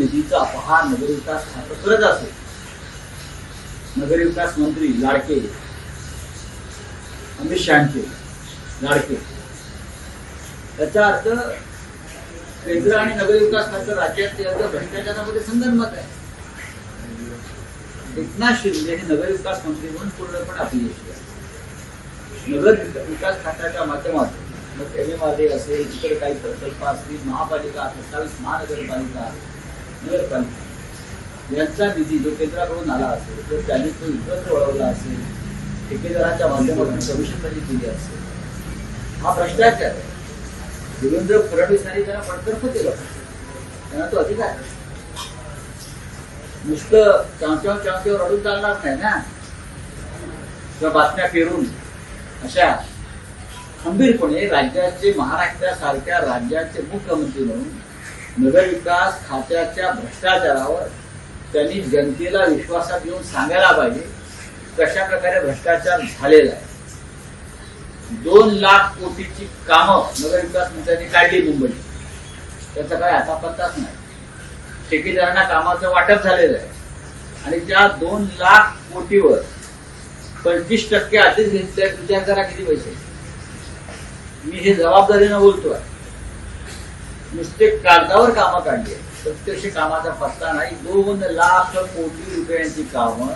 निधीचा अपहार नगरविकास खातं करत असेल नगरविकास मंत्री लाडके अमित शहाचे लाडके. त्याचा अर्थ केंद्र आणि नगरविकास खातं राज्यात भ्रष्टाचारामध्ये संदर्भात आहे. एकनाथ शिंदे हे नगरविकास मंत्री म्हणून पूर्णपणे आपली यश नगर विकास खात्याच्या माध्यमातून मग एम एम आर असेल इतर काही प्रकल्प असतील महापालिका सत्तावीस महानगरपालिका नगरपालिका यांचा निधी जो केंद्राकडून आला असेल तर त्यांनी तो इतरत्र वळवला असेल ठेकेदाराच्या माध्यमातून कमिशनमध्ये केली असेल हा भ्रष्टाचार आहे. देवेंद्र फडणवीस यांनी त्यांना पडतर्फ केलं. त्यांना तो अधिकार नुसतं चांचव चांचव अडून चालणार नाही ना. किंवा बातम्या फिरून अशा खंबीरपणे राज्याचे महाराष्ट्रासारख्या राज्याचे मुख्यमंत्री म्हणून नगरविकास खात्याच्या भ्रष्टाचारावर त्यांनी जनतेला विश्वासात घेऊन सांगायला पाहिजे कशा प्रकारे भ्रष्टाचार झालेला आहे. दोन लाख कोटीची कामं नगरविकास मंत्र्यांनी काढली मुंबई त्याचा काय आता पत्ताच नाही. ठेकेदारांना कामाचं वाटप झालेलं आहे. आणि त्या दोन लाख कोटीवर पंचवीस टक्के आधीच घेतले विचार करा किती पैसे. मी हे जबाबदारीनं बोलतोय. नुसते कागदावर कामं काढली प्रत्यक्ष कामाचा पत्ता नाही. दोन लाख कोटी रुपयांची कामं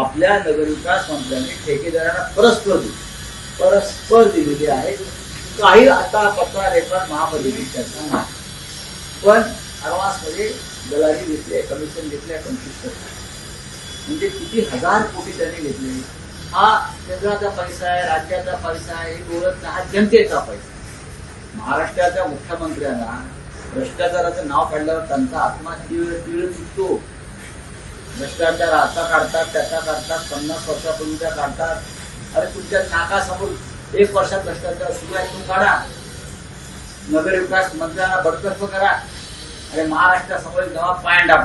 आपल्या नगरविकास मंत्र्यांनी ठेकेदारांना परस्पर दिली. परस्पर दिलेली आहे काही आता पत्ता रेकॉर्ड महापालिकेच्या त्याचा नाही. पण मध्ये दलाली घेतले कमिशन घेतल्या पंचवीस टक्के म्हणजे किती हजार कोटी त्यांनी घेतले. हा केंद्राचा पैसा आहे राज्याचा पैसा आहे हे बोलत नाही हा जनतेचा पैसा महाराष्ट्राच्या मुख्यमंत्र्यांना भ्रष्टाचाराचं नाव काढल्यावर त्यांचा आत्मा तीळ तीळ चुकतो भ्रष्टाचार आता काढतात त्याचा काढतात पन्नास वर्षापूर्वीचा काढतात. अरे तुमच्या नाकासमोर एक वर्षात भ्रष्टाचार सुरू आहे तो काढा. नगरविकास मंत्र्यांना बडतर्फ करा. अरे महाराष्ट्रासमोर एक नवा पायंडा